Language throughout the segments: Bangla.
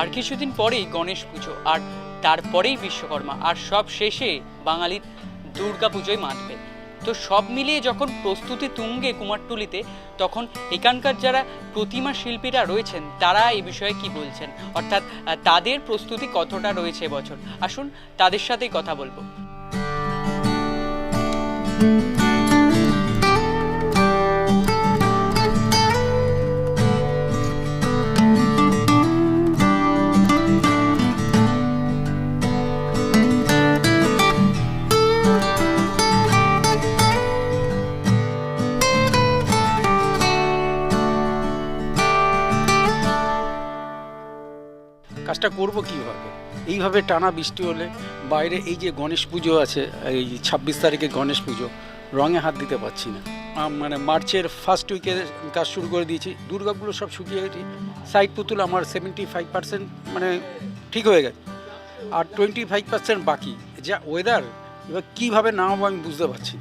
আর কিছুদিন পরেই গণেশ পুজো, আর তারপরেই বিশ্বকর্মা, আর সব শেষে বাঙালির দুর্গা পুজোয় মাতবে তো সব মিলিয়ে যখন প্রস্তুতি তুঙ্গে কুমারটুলিতে, তখন এখানকার যারা প্রতিমা শিল্পীরা রয়েছেন, তারা এই বিষয়ে কি বলছেন? অর্থাৎ তাদের প্রস্তুতি কতটা রয়েছে বছর? আসুন তাদের সাথেই কথা বলব। কাজটা করব কীভাবে? এইভাবে টানা বৃষ্টি হলে বাইরে এই যে গণেশ পুজো আছে, এই ছাব্বিশ তারিখে গণেশ পুজো, রঙে হাত দিতে পারছি না। মানে মার্চের ফার্স্ট উইকে কাজ শুরু করে দিয়েছি। দুর্গাগুলো সব শুকিয়ে গেছে। সাইড পুতুল আমার সেভেন্টি ফাইভ পার্সেন্ট মানে ঠিক হয়ে গেছে। আর টোয়েন্টি ফাইভ পার্সেন্ট বাকি। যা ওয়েদার এবার কীভাবে নামাবো আমি বুঝতে পারছি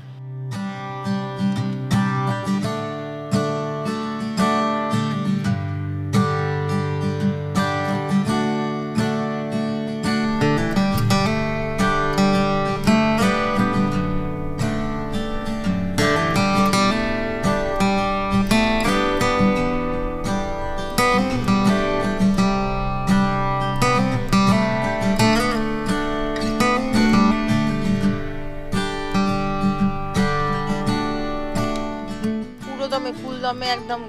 দমে একদম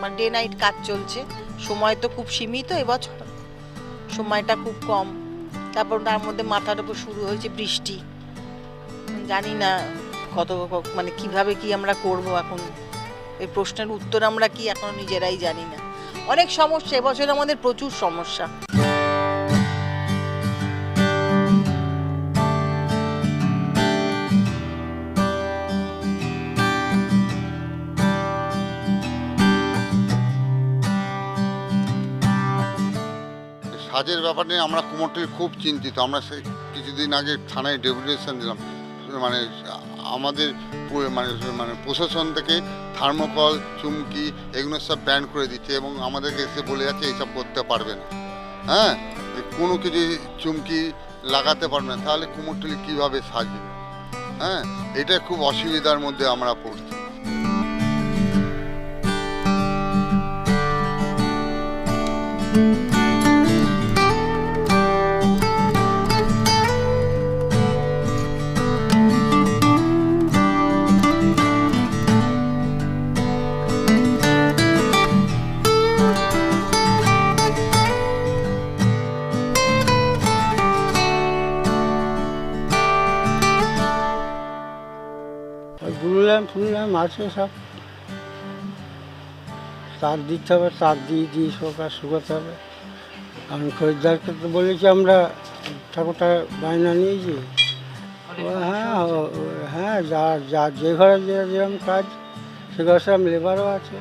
মানে ডে নাইট কাজ চলছে। সময় তো খুব সীমিত এবছর। সময়টা খুব কম। তারপর তার মধ্যে মাথার উপর শুরু হয়েছে বৃষ্টি। জানি না কত মানে কীভাবে কি আমরা করব এখন। এই প্রশ্নের উত্তর আমরা কি এখনও নিজেরাই জানি না। অনেক সমস্যা, এবছর আমাদের প্রচুর সমস্যা। সাজের ব্যাপার নিয়ে আমরা কুমোরটুলি খুব চিন্তিত। আমরা সে কিছুদিন আগে থানায় ডেপুটেশন দিলাম। মানে আমাদের মানে মানে প্রশাসন থেকে থার্মোকল, চুমকি এগুলো সব ব্যান করে দিচ্ছে এবং আমাদেরকে এসে বলে যাচ্ছে এইসব করতে পারবে না। হ্যাঁ? কোনো কিছু চুমকি লাগাতে পারবে না। তাহলে কুমোরটুলি কীভাবে সাজবে? হ্যাঁ? এটা খুব অসুবিধার মধ্যে আমরা পড়ছি। ওই বুললাম ফুললাম আছে সব। তার দিতে হবে তার দিয়ে দিয়ে সকাল শুকাতে হবে। আমি খরিদ্দারকে তো বলেছি, আমরা ঠাকুরটা বায়না নিয়েছি। হ্যাঁ হ্যাঁ যা যা, যে ঘরে যেরকম কাজ, সে ঘরে সেরকম লেবারও আছে।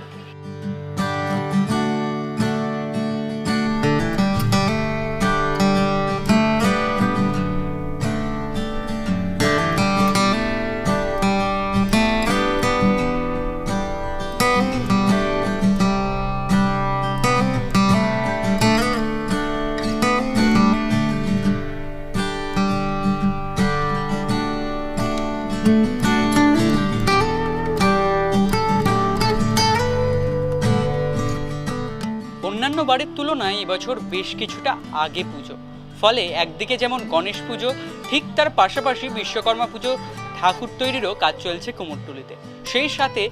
অন্যান্য বারের তুলনায় এবছর বেশ কিছুটা আগে পুজো। ফলে একদিকে যেমন গণেশ পুজো, ঠিক তার পাশাপাশি বিশ্বকর্মা পুজো, ঠাকুর তৈরিরও কাজ চলছে কুমোরটুলিতে। সেই সাথে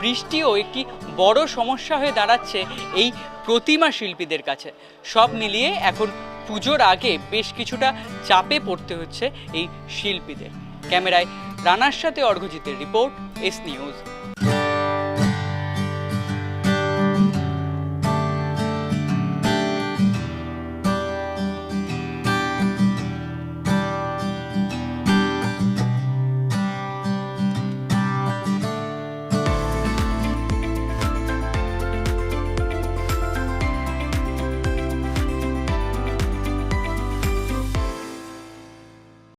বৃষ্টিও একটি বড় সমস্যা হয়ে দাঁড়াচ্ছে এই প্রতিমা শিল্পীদের কাছে। সব মিলিয়ে এখন পুজোর আগে বেশ কিছুটা চাপে পড়তে হচ্ছে এই শিল্পীদের। ক্যামেরায় রানার সাথে অর্ঘজিতের রিপোর্ট এস নিউজ।